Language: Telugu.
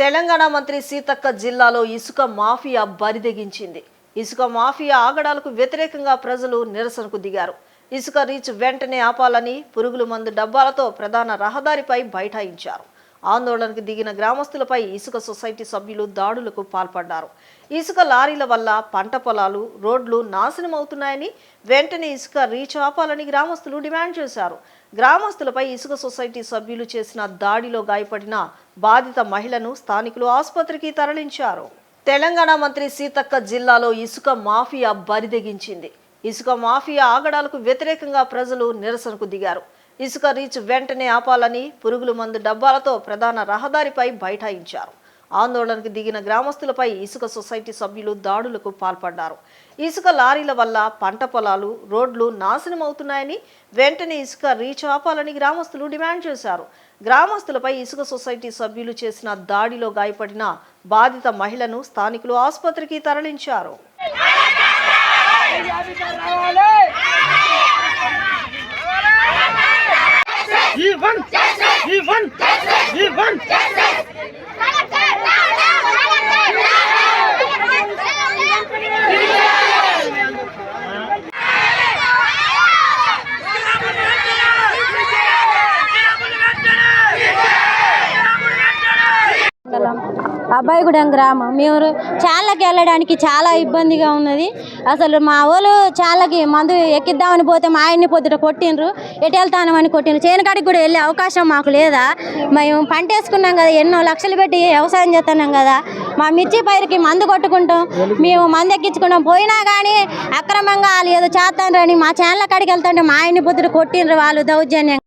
తెలంగాణ మంత్రి సీతక్క జిల్లాలో ఇసుక మాఫియా బరిదెగించింది. ఇసుక మాఫియా ఆగడాలకు వ్యతిరేకంగా ప్రజలు నిరసనకు దిగారు. ఇసుక రీచ్ వెంటనే ఆపాలని పురుగుల మందు డబ్బాలతో ప్రధాన రహదారిపై బైఠాయించారు. ఆందోళనకు దిగిన గ్రామస్తులపై ఇసుక సొసైటీ సభ్యులు దాడులకు పాల్పడ్డారు. ఇసుక లారీల వల్ల పంట పొలాలు రోడ్లు నాశనం అవుతున్నాయని వెంటనే ఇసుక రీచ్ ఆపాలని గ్రామస్తులు డిమాండ్ చేశారు. గ్రామస్తులపై ఇసుక సొసైటీ సభ్యులు చేసిన దాడిలో గాయపడిన బాధిత మహిళను స్థానికులు ఆసుపత్రికి తరలించారు. తెలంగాణ మంత్రి సీతక్క జిల్లాలో ఇసుక మాఫియా బరిదెగించింది ఇసుక మాఫియా ఆగడాలకు వ్యతిరేకంగా ప్రజలు నిరసనకు దిగారు. ఇసుక రీచ్ వెంటనే ఆపాలని పురుగుల మందు డబ్బాలతో ప్రధాన రహదారిపై బైఠాయించారు. ఆందోళనకు దిగిన గ్రామస్తులపై ఇసుక సొసైటీ సభ్యులు దాడులకు పాల్పడ్డారు ఇసుక లారీల వల్ల పంట పొలాలు రోడ్లు నాశనం అవుతున్నాయని వెంటనే ఇసుక రీచ్ ఆపాలని గ్రామస్తులు డిమాండ్ చేశారు గ్రామస్తులపై ఇసుక సొసైటీ సభ్యులు చేసిన దాడిలో గాయపడిన బాధిత మహిళను స్థానికులు ఆసుపత్రికి తరలించారు Ivan! Ivan! అబ్బాయిగూడెం గ్రామం. మేము చాలకి వెళ్ళడానికి చాలా ఇబ్బందిగా ఉన్నది. అసలు మా వాళ్ళు చాలకి మందు ఎక్కిద్దామని పోతే మా ఆయన్ని పొద్దుట కొట్టిండ్రు. ఎటు వెళ్తానమని కొట్టిండ్రు. చేనుకాడికి కూడా వెళ్ళే అవకాశం మాకు లేదా? మేము పంట వేసుకున్నాం కదా ఎన్నో లక్షలు పెట్టి వ్యవసాయం చేస్తున్నాం కదా. మా మిర్చి పైరుకి మందు కొట్టుకుంటాం. మేము మందు ఎక్కించుకుంటాం పోయినా కానీ అక్రమంగా వాళ్ళు ఏదో చేస్తారని మా చేనుల కాడికి వెళ్తుంటే మా ఆయన్ని పొద్దుట కొట్టిండ్రు వాళ్ళు దౌర్జన్యం